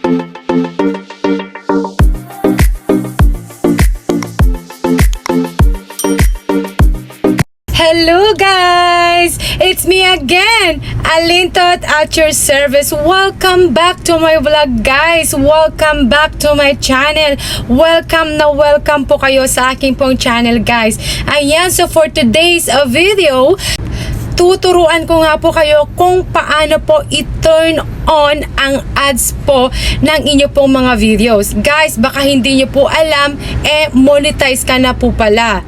Hello guys! It's me again, Alintot at your service. Welcome back to my vlog guys. Welcome back to my channel. Welcome na welcome po kayo sa aking pong channel guys. Ayan, so for today's uh, video, tuturuan ko nga po kayo kung paano po i-turn on ang ads po ng inyo pong mga videos. Guys, baka hindi nyo po alam, eh monetize ka na po pala.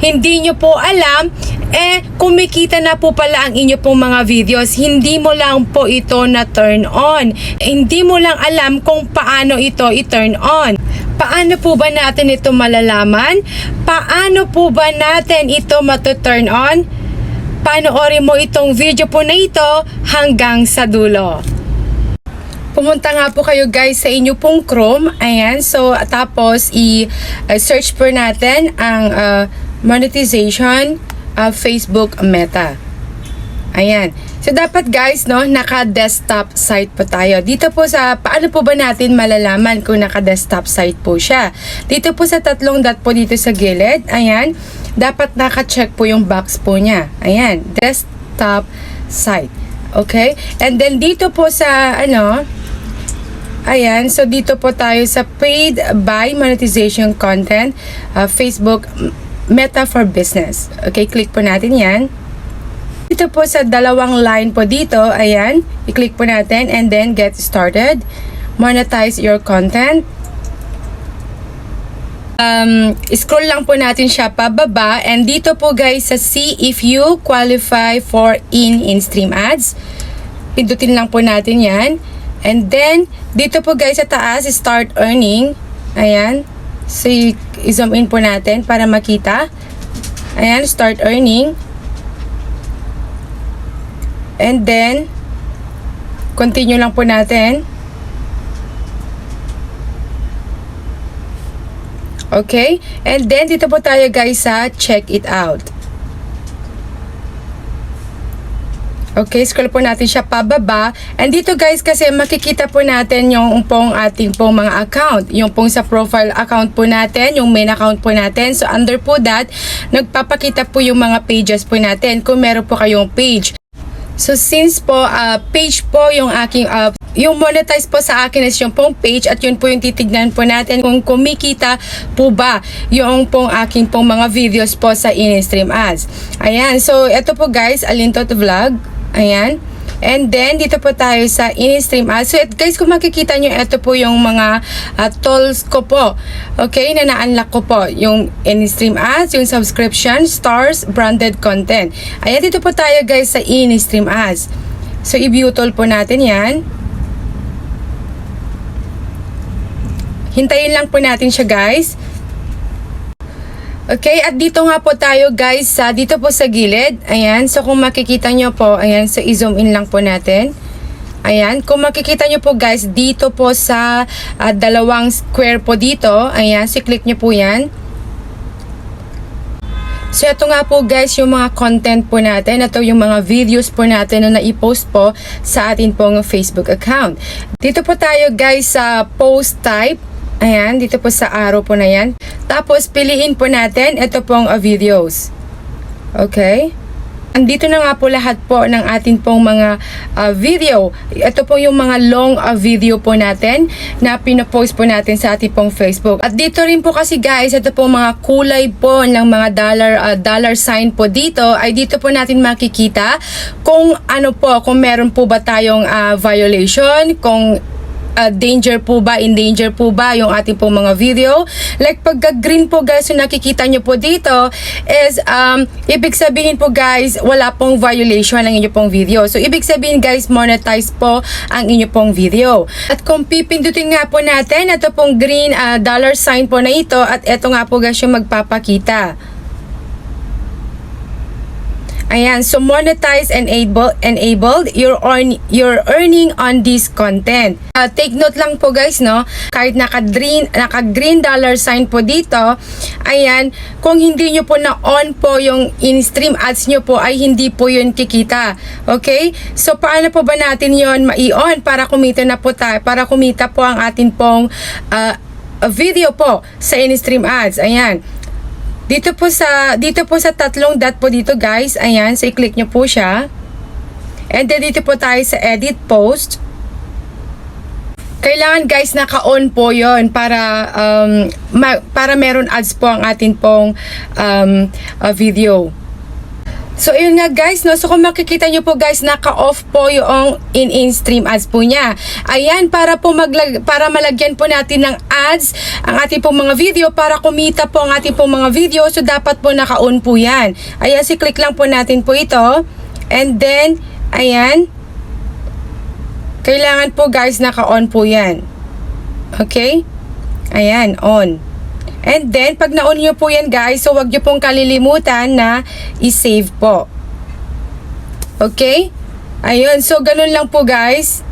Hindi nyo po alam, eh kumikita na po pala ang inyo pong mga videos. Hindi mo lang po ito na turn on. Hindi mo lang alam kung paano ito i-turn on. Paano po ba natin ito malalaman? Paano po ba natin ito matu-turn on? panoorin mo itong video po na ito hanggang sa dulo. Pumunta nga po kayo guys sa inyo pong Chrome. Ayan. So, tapos i-search po natin ang uh, monetization of Facebook Meta. Ayan. So, dapat guys, no, naka-desktop site po tayo. Dito po sa, paano po ba natin malalaman kung naka-desktop site po siya? Dito po sa tatlong dot po dito sa gilid. Ayan. Dapat naka-check po yung box po niya. Ayan. Desktop site. Okay? And then dito po sa, ano, Ayan, so dito po tayo sa paid by monetization content, uh, Facebook Meta for Business. Okay, click po natin yan. Dito po sa dalawang line po dito, ayan, i-click po natin and then get started. Monetize your content. Um, scroll lang po natin siya pababa and dito po guys sa see if you qualify for in in-stream ads. Pindutin lang po natin yan. And then, dito po guys sa taas, start earning. Ayan. So, i-zoom in po natin para makita. Ayan, start earning. And then, continue lang po natin. Okay? And then, dito po tayo guys sa check it out. Okay, scroll po natin siya pababa. And dito guys, kasi makikita po natin yung pong ating pong mga account. Yung pong sa profile account po natin, yung main account po natin. So, under po that, nagpapakita po yung mga pages po natin kung meron po kayong page. So since po uh, page po yung aking uh, yung monetize po sa akin is yung pong page at yun po yung titignan po natin kung kumikita po ba yung pong aking pong mga videos po sa in-stream ads. Ayan, so ito po guys, Alintot Vlog. Ayan. And then, dito po tayo sa in-stream ads. So, et- guys, kung makikita nyo, ito po yung mga uh, tools ko po. Okay, na na-unlock ko po. Yung in-stream ads, yung subscription, stars, branded content. Ayan, dito po tayo guys sa in-stream ads. So, i-butol po natin yan. Hintayin lang po natin siya guys. Okay, at dito nga po tayo guys sa dito po sa gilid. Ayan, so kung makikita nyo po, ayan, so i-zoom in lang po natin. Ayan, kung makikita nyo po guys, dito po sa ah, dalawang square po dito, ayan, si click nyo po yan. So ito nga po guys yung mga content po natin. Ito yung mga videos po natin na naipost po sa atin pong Facebook account. Dito po tayo guys sa post type. Ayan, dito po sa arrow po na yan. Tapos piliin po natin ito pong uh, videos. Okay? Andito na nga po lahat po ng atin pong mga uh, video. Ito po yung mga long uh, video po natin na pinopost po natin sa ating pong Facebook. At dito rin po kasi guys, ito po mga kulay po ng mga dollar uh, dollar sign po dito ay dito po natin makikita kung ano po, kung meron po ba tayong uh, violation, kung uh, danger po ba, in danger po ba yung ating pong mga video. Like pagka green po guys, yung nakikita nyo po dito is um, ibig sabihin po guys, wala pong violation ng inyo pong video. So ibig sabihin guys, monetize po ang inyo pong video. At kung pipindutin nga po natin, ito pong green uh, dollar sign po na ito at ito nga po guys yung magpapakita. Ayan, so monetize enable, enabled, you're, earn, you're earning on this content. Uh, take note lang po guys, no? Kahit naka-green, naka-green dollar sign po dito, ayan, kung hindi nyo po na-on po yung in-stream ads nyo po, ay hindi po yun kikita. Okay? So, paano po ba natin yon ma-on para kumita na po tayo, para kumita po ang atin pong uh, video po sa in-stream ads. Ayan. Dito po sa dito po sa tatlong dot po dito guys, ayan, so i-click nyo po siya. And then dito po tayo sa edit post. Kailangan guys naka-on po 'yon para um, ma- para meron ads po ang atin pong um, uh, video. So, yun nga guys, no? So, kung makikita nyo po guys, naka-off po yung in-in stream ads po niya. Ayan, para po maglag para malagyan po natin ng ads ang ating pong mga video para kumita po ang ating pong mga video. So, dapat po naka-on po yan. Ayan, si click lang po natin po ito. And then, ayan. Kailangan po guys, naka-on po yan. Okay? Ayan, on. And then, pag na-on nyo po yan guys, so wag nyo pong kalilimutan na i-save po. Okay? Ayun, so ganun lang po guys.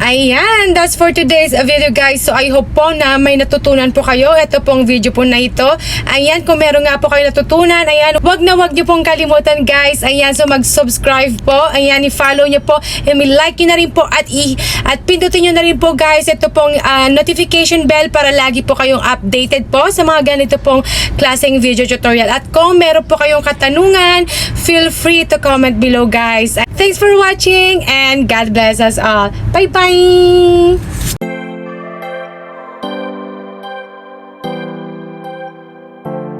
Ayan, that's for today's video guys. So I hope po na may natutunan po kayo. Ito pong video po na ito. Ayan, kung meron nga po kayo natutunan, ayan, wag na wag niyo pong kalimutan guys. Ayan, so mag-subscribe po. Ayan, i-follow niyo po. And like niyo na rin po at i at pindutin niyo na rin po guys ito pong ah, notification bell para lagi po kayong updated po sa mga ganito pong klaseng video tutorial. At kung meron po kayong katanungan, feel free to comment below guys. Thanks for watching and God bless us all. Bye-bye! 안.